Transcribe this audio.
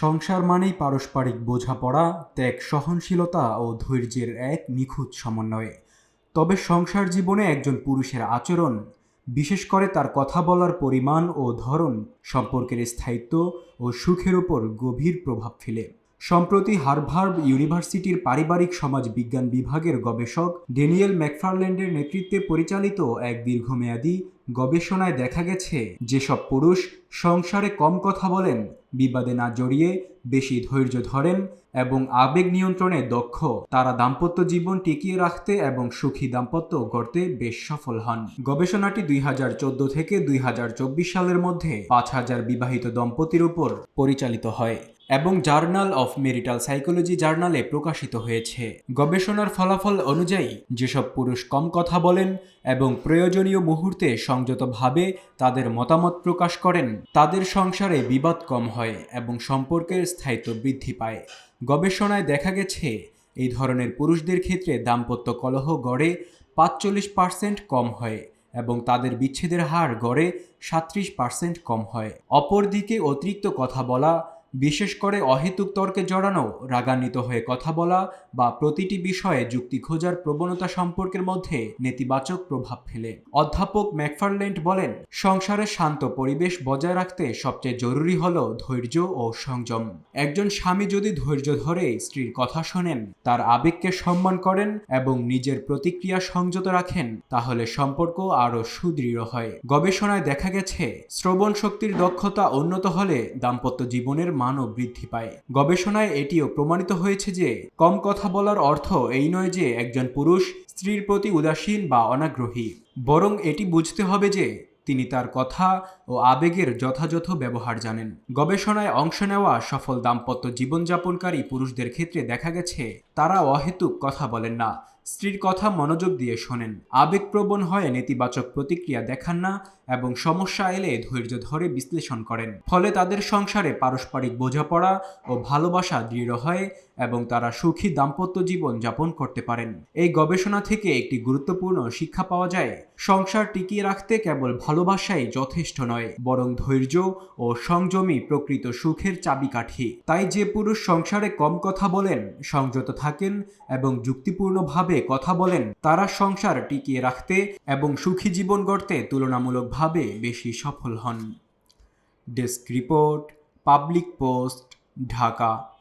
সংসার মানেই পারস্পরিক বোঝাপড়া, ত্যাগ সহনশীলতা ও ধৈর্যের এক নিখুঁত সমন্বয়ে। তবে সংসার জীবনে একজন পুরুষের আচরণ, বিশেষ করে তার কথা বলার পরিমাণ ও ধরন, সম্পর্কের স্থায়িত্ব ও সুখের উপর গভীর প্রভাব ফেলে। সম্প্রতি হার্ভার্ড ইউনিভার্সিটির পারিবারিক সমাজ বিজ্ঞান বিভাগের গবেষক ডেনিয়েল ম্যাকফারল্যান্ডের নেতৃত্বে পরিচালিত এক দীর্ঘমেয়াদী গবেষণায় দেখা গেছে যেসব পুরুষ সংসারে কম কথা বলেন, বিবাদে না জড়িয়ে বেশি ধৈর্য ধরেন এবং আবেগ নিয়ন্ত্রণে দক্ষ। তারা দাম্পত্য জীবন টিকিয়ে রাখতে এবং সুখী দাম্পত্য গড়তে বেশ সফল হন। গবেষণাটি দুই হাজার চোদ্দ থেকে দুই হাজার চব্বিশ সালের মধ্যে পাঁচ হাজার বিবাহিত দম্পতির উপর পরিচালিত হয়। এবং জার্নাল অফ মেরিটাল সাইকোলজি জার্নালে প্রকাশিত হয়েছে। গবেষণার ফলাফল অনুযায়ী, যেসব পুরুষ কম কথা বলেন এবং প্রয়োজনীয় মুহূর্তে সংযতভাবে তাদের মতামত প্রকাশ করেন, তাদের সংসারে বিবাদ কম হয় এবং সম্পর্কের স্থায়িত্ব বৃদ্ধি পায়। গবেষণায় দেখা গেছে, এই ধরনের পুরুষদের ক্ষেত্রে দাম্পত্য কলহ গড়ে পাঁচচল্লিশ পার্সেন্ট কম হয় এবং তাদের বিচ্ছেদের হার গড়ে সাত্রিশ পার্সেন্ট কম হয়। অপরদিকে অতিরিক্ত কথা বলা বিশেষ করে অহেতুক তর্কে জড়ানো, রাগান্বিত হয়ে কথা বলা বা প্রতিটি বিষয়ে যুক্তি খোঁজার প্রবণতা সম্পর্কের মধ্যে নেতিবাচক প্রভাব ফেলে। অধ্যাপক ম্যাকফারল্যান্ড বলেন, সংসারে শান্ত পরিবেশ বজায় রাখতে সবচেয়ে জরুরি হল ধৈর্য ও সংযম। একজন স্বামী যদি ধৈর্য ধরে স্ত্রীর কথা শোনেন, তার আবেগকে সম্মান করেন এবং নিজের প্রতিক্রিয়া সংযত রাখেন, তাহলে সম্পর্ক আরও সুদৃঢ় হয়। গবেষণায় দেখা গেছে, শ্রবণ শক্তির দক্ষতা উন্নত হলে দাম্পত্য জীবনের মানও বৃদ্ধি পায়। গবেষণায় এটিও প্রমাণিত হয়েছে যে, কম কথা বলার অর্থ এই নয় যে একজন পুরুষ স্ত্রীর প্রতি উদাসীন বা অনাগ্রহী। বরং এটি বুঝতে হবে যে, তিনি তার কথা ও আবেগের যথাযথ ব্যবহার জানেন। গবেষণায় অংশ নেওয়া সফল দাম্পত্য জীবনযাপনকারী পুরুষদের ক্ষেত্রে দেখা গেছে তারা অহেতুক কথা বলেন না। স্ত্রীর কথা মনোযোগ দিয়ে শোনেন। আবেগপ্রবণ হয়ে নেতিবাচক প্রতিক্রিয়া দেখান না এবং সমস্যা এলে ধৈর্য ধরে বিশ্লেষণ করেন। ফলে তাদের সংসারে পারস্পরিক বোঝাপড়া ও ভালোবাসা দৃঢ় হয় এবং তারা সুখী দাম্পত্য জীবন যাপন করতে পারেন। এই গবেষণা থেকে একটি গুরুত্বপূর্ণ শিক্ষা পাওয়া যায়, সংসার টিকিয়ে রাখতে কেবল ভালোবাসাই যথেষ্ট নয়, বরং ধৈর্য ও সংযমী প্রকৃত সুখের চাবিকাঠি। তাই যে পুরুষ সংসারে কম কথা বলেন, সংযত থাকেন এবং যুক্তিপূর্ণভাবে কথা বলেন, তারা সংসার টিকিয়ে রাখতে এবং সুখী জীবন গড়তে তুলনামূলকভাবে বেশি সফল হন। Desk report, public post, Dhaka.